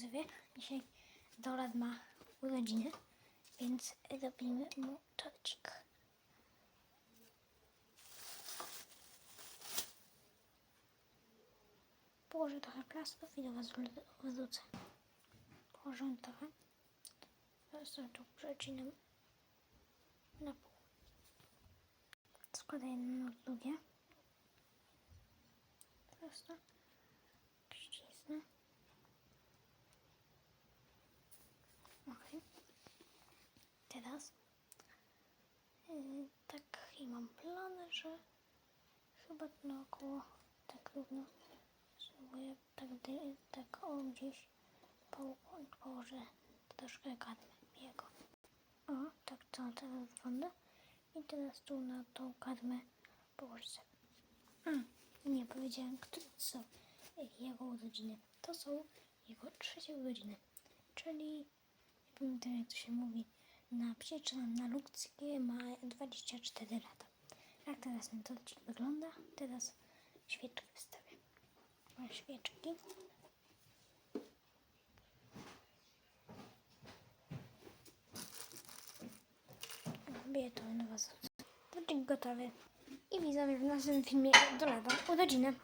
widzowie, dzisiaj Dorad ma urodziny, więc robimy mu torcik. Położę trochę plastrów i do Was wrócę. Położę trochę. Teraz tu przecinam na pół. Składaj jedno drugie. Teraz to ścisnę. Teraz yy, tak i mam plany, że chyba naokoło tak równo spróbuję tak, tak o gdzieś po, położę troszkę kadmy jego. O, tak to teraz wygląda. I teraz tu na tą kadmę położę. A, nie powiedziałem, które są jego urodziny. To są jego trzecie urodziny. Czyli, jak to się mówi, na psieczę na ludzkie ma 24 lata. Jak teraz ten torcik wygląda? Teraz świeczki wstawię. Mam świeczki. Robię to na was. Torcik gotowy. I widzowie w naszym filmie do lata urodziny.